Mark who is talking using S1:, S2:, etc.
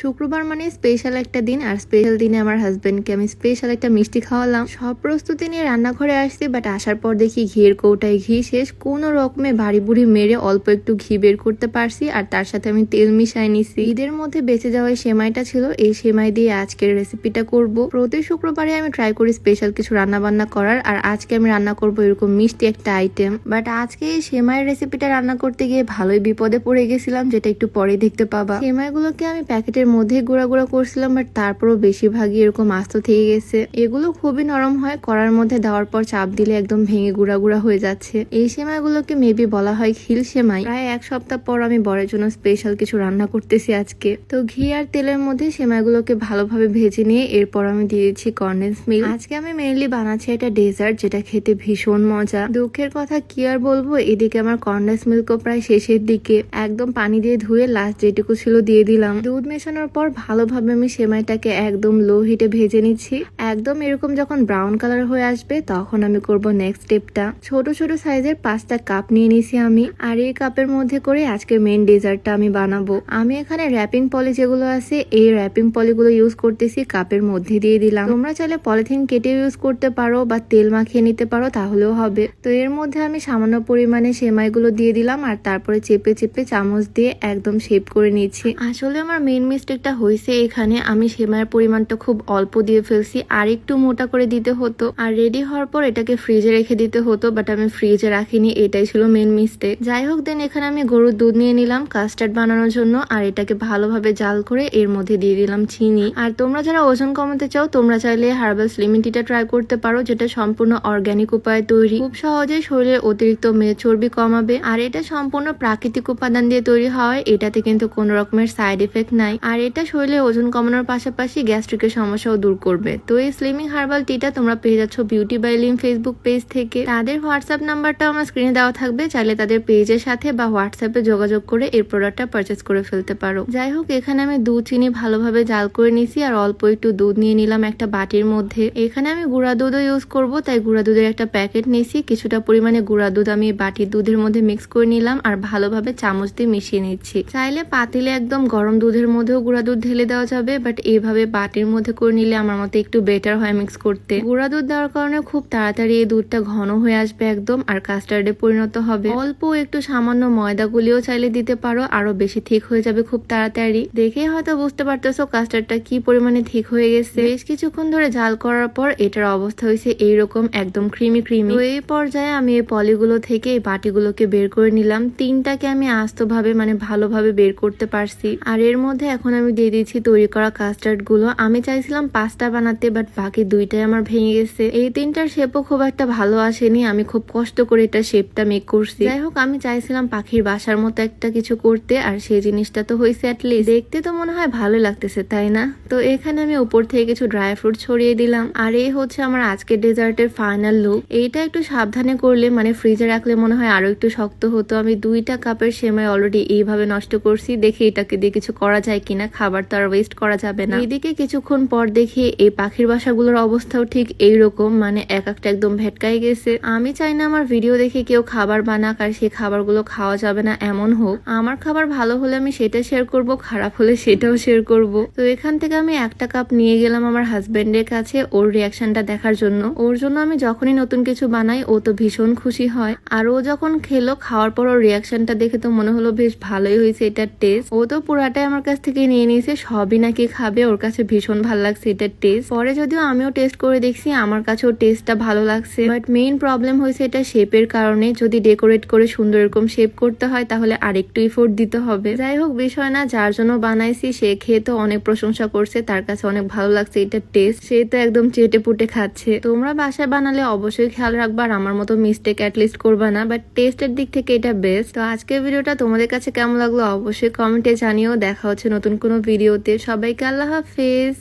S1: শুক্রবার মানে স্পেশাল একটা দিন, আর স্পেশাল দিনে আমার হাজবেন্ডকে আমি স্পেশাল একটা মিষ্টি খাওয়ালাম। সব প্রস্তুতি নিয়ে রান্নাঘরে আসছি বাট আসার পর দেখি ঘিয়ের কৌটায় ঘি শেষ। কোনো রকমে বাড়ি বুড়ি মেরে অল্প একটু ঘি বের করতে পারছি, আর তার সাথে আমি তেল মিশাই নিছি। ঈদের মধ্যে বেঁচে যাওয়া এই সেমাইটা ছিল, এই সেমাই দিয়ে আজকের রেসিপিটা করব। প্রতি শুক্রবারে আমি ট্রাই করি স্পেশাল কিছু রান্না বান্না করার, আর আজকে আমি রান্না করব এরকম মিষ্টি একটা আইটেম বাট আজকে এই সেমাইয়ের রেসিপিটা রান্না করতে গিয়ে ভালোই বিপদে পড়ে গেছিলাম, যেটা একটু পরে দেখতে পাবা। সেমাইগুলোকে আমি প্যাকেটের মধ্যে গুঁড়া গুঁড়া করছিলাম বাট তারপরও বেশিরভাগই এরকম আস্ত থেকে গেছে। এগুলো খুবই নরম হয় করার মধ্যে দেওয়ার পর চাপ দিলে একদম ভেঙে গুঁড়া গুঁড়া হয়ে যাচ্ছে। এই সেমাইগুলোকে মেবি বলা হয় খিল সেমাই। প্রায় এক সপ্তাহ পর আমি বরের জন্য স্পেশাল কিছু রান্না করতেছি আজকে। তো ঘি আর তেলের মধ্যে সেমাইগুলোকে ভালোভাবে ভেজে নিয়ে এরপর আমি দিয়ে দিচ্ছি কর্নেন্স মিল্ক আজকে আমি মেনলি বানাচ্ছি একটা ডেজার্ট যেটা খেতে ভীষণ মজা। দুঃখের কথা কি আর বলব, এদিকে আমার কর্নেন্স মিল্কও প্রায় শেষের দিকে। একদম পানি দিয়ে ধুয়ে লাস্ট যেটুকু ছিল দিয়ে দিলাম। দুধ মেশানোর পর ভালোভাবে আমি সেমাইটাকে একদম লো হিটে ভেজে নিচ্ছি। একদম এরকম যখন ব্রাউন কালার হয়ে আসবে, তখন আমি করব নেক্সট স্টেপটা ছোট ছোট সাইজের পাঁচটা কাপ নিয়ে নিছি আমি, আর এই কাপের মধ্যে করে আজকে মেন ডেজার্টটা আমি বানাবো। আমি এখানে র্যাপিং পলি যেগুলো আছে, এই র্যাপিং পলিগুলো ইউজ করতেছি কাপের মধ্যে দিয়ে দিলাম। তোমরা চাইলে পলিথিন কেটে ইউজ করতে পারো, বা তেল মাখিয়ে নিতে পারো, তাহলেও হবে। তো এর মধ্যে আমি সামান্য পরিমাণে সেমাইগুলো দিয়ে দিলাম, আর তারপরে চেপে চেপে চামচ দিয়ে একদম শেপ করে নিয়েছি আসলে আমার মেন মিস্টেকটা হয়েছে এখানে, আমি সেমাইয়ের পরিমাণটা খুব অল্প দিয়ে ফেলছি, আর একটু মোটা করে দিতে হতো। আর রেডি হওয়ার পর এটাকে ফ্রিজে রেখে দিতে হতো বাট আমি ফ্রিজে রাখিনি, এটাই ছিল মেন মিস্টেক যাই হোক দেন এখানে আমি গরুর দুধ নিয়ে নিলাম কাস্টার্ড বানানোর জন্য, আর এটাকে ভালোভাবে জাল করে এর মধ্যে দিয়ে দিলাম চিনি। আর তোমরা যারা ওজন কমাতে চাও, তোমরা চাইলে হার্বাল স্লিমিং টিটা ট্রাই করতে পারো, যেটা সম্পূর্ণ অর্গানিক উপায়ে তৈরি। খুব সহজে শরীরের অতিরিক্ত মেদ চর্বি কমাবে, আর এটা সম্পূর্ণ প্রাকৃতিক উপাদান দিয়ে তৈরি হয়, এটাতে কিন্তু কোনো রকমের সাইড এফেক্ট নাই। আর এটা শরীরে ওজন কমানোর পাশাপাশি গ্যাস্ট্রিকের সমস্যাও দূর করবে। তো এই স্লিমিং হার্বাল টিটা তোমরা পেয়ে যাচ্ছ beauty by Lim Facebook page থেকে। তাদের হোয়াটসঅ্যাপ নাম্বারটা আমার স্ক্রিনে দেওয়া থাকবে। চাইলে তাদের পেজের সাথে বা হোয়াটসঅ্যাপে যোগাযোগ করে এই প্রোডাক্টটা পারচেস করে ফেলতে পারো। যাই হোক, এখানে আমি দুধ, চিনি ভালোভাবে জাল করে নিছি আর অল্প একটু দুধ নিয়ে নিলাম একটা বাটির মধ্যে। এখানে আমি গুঁড়া দুধও ইউজ করব, তাই গুঁড়া দুধের একটা প্যাকেট নিয়েছি। কিছুটা পরিমাণে গুঁড়া দুধ আমি বাটির দুধের মধ্যে মিক্স করে নিলাম আর ভালোভাবে চামচ দিয়ে মিশিয়ে নিচ্ছি। চাইলে পাতিলে একদম গরম দুধের মধ্যেও গুঁড়া দুধ ঢেলে দেওয়া যাবে বাট এইভাবে বাটির মধ্যে করে নিলে আমার মতে একটু বেটার হয় মিক্স করতে। গুঁড়া দুধ দেওয়ার কারণে খুব তাড়াতাড়ি এই দুধটা ঘন হয়ে আসবে একদম, আর কাস্টার্ডে পরিণত হবে। অল্প একটু সামান্য ময়দা গুলিও চাইলে দিতে পারো, আরও বেশি ঠিক হয়ে যাবে খুব তাড়াতাড়ি। দেখেই হয়তো বুঝতে পারতেছো কাস্টার্ডটা কি পরিমাণে ঠিক হয়ে গেছে। বেশ কিছুক্ষণ ধরে জাল করার পর এটার অবস্থা হয়েছে এইরকম, একদম ক্রিমি ক্রিমি এই পর্যায়ে আমি এই পলিগুলো থেকে এই বাটিগুলোকে বের করে নিলাম। তিনটাকে আমি আস্তভাবে মানে ভালোভাবে বের করতে পারছি। আর এর মধ্যে এখন আমি দিয়ে দিয়েছি তৈরি করা কাস্টার্ডগুলো। আমি চাইছিলাম পাঁচটা বানাতে বাট বাকি দুইটাই আমার ভেঙে গেছে। এই তিনটার শেপও খুব একটা ভালো আসেনি। আমি খুব কষ্ট করে এটা শেপটা মেক করছি। যাই হোক, আমি চাইছিলাম পাখির বাসার মতো একটা কিছু করতে, আর সেই জিনিসটা তো হয়েছে অ্যাটলিস্ট দেখতে তো মনে হয় ভালো লাগতেছে, তাই না? তো এখানে আমি উপর থেকে কিছু ড্রাই ফ্রুট ছড়িয়ে দিলাম। আর এই হচ্ছে আমার আজকের ডেজার্টের ফাইনাল লুক এইটা একটু সাবধানে করলে মানে ফ্রিজে রাখলে মনে হয় আরও একটু শক্ত হতো। আমি দুইটা কাপের সেমাই অলরেডি এইভাবে নষ্ট করছি। দেখি এটাকে দিয়ে কিছু করা যায় কিনা। খাবার তো আর ওয়েস্ট করা যাবে না। এদিকে কিছুক্ষণ পর দেখি এই পাখির বাসাগুলোর অবস্থাও ঠিক এইরকম মানে এক একটা একদম ভেটকাই গেছে। আমি চাই না আমার ভিডিও দেখে কেউ খাবার বানাক আর সেই খাবারগুলো খাওয়া যাবে না এমন হোক। আমার খাবার ভালো হলে আমি সেটা শেয়ার করব, খারাপ হলে সেটাও শেয়ার করব। তো এখান থেকে আমি একটা কাপ নিয়ে গেলাম আমার হাজবেন্ডের কাছে ওর রিয়াকশনটা দেখার জন্য। ওর জন্য আমি যখনই নতুন কিছু বানাই, ও তো ভীষণ খুশি হয়। আর ও যখন খেলো, খাওয়ার পর ওর রিয়াকশনটা দেখে তো মনে হলো, বেশ ভালোই হয়েছে এটার টেস্ট ও তো পুরাটাই আমার কাছ থেকে নিয়ে নিয়েছে, সবই নাকি খাবে। ওর কাছে ভীষণ ভালো লাগছে এটার টেস্ট পরে যদিও আমিও টেস্ট করে দেখছি, আমার কাছেও টেস্টটা ভালো লাগছে। বাট মেইন প্রবলেম হয়েছে এটা শেপের কারণে। যদি ডেকোরেট করে সুন্দর এরকম শেপ করতে হয়, তাহলে আরেকটু ইফোর্ট দিতে হবে। যাই হোক, বিষয় না, যার জন্য বানাইছি, সে খেয়ে তো অনেক প্রশংসা করছে, তার কাছে অনেক ভালো লাগছে এটার টেস্ট সে তো একদম চেটে পুটে খাচ্ছে। তোমরা বাসায় বানালে অবশ্যই খেয়াল রাখবা, আর আমার মতো মিস্টেক অ্যাটলিস্ট করবা না। বাট টেস্টের দিক থেকে এটা বেস্ট তো আজকের ভিডিওটা তোমাদের কাছে কেমন লাগল, অবশ্যই কমেন্টে জানিও। দেখা হচ্ছে নতুন কোনো ভিডিওতে। সবাইকে আল্লাহ হাফেজ।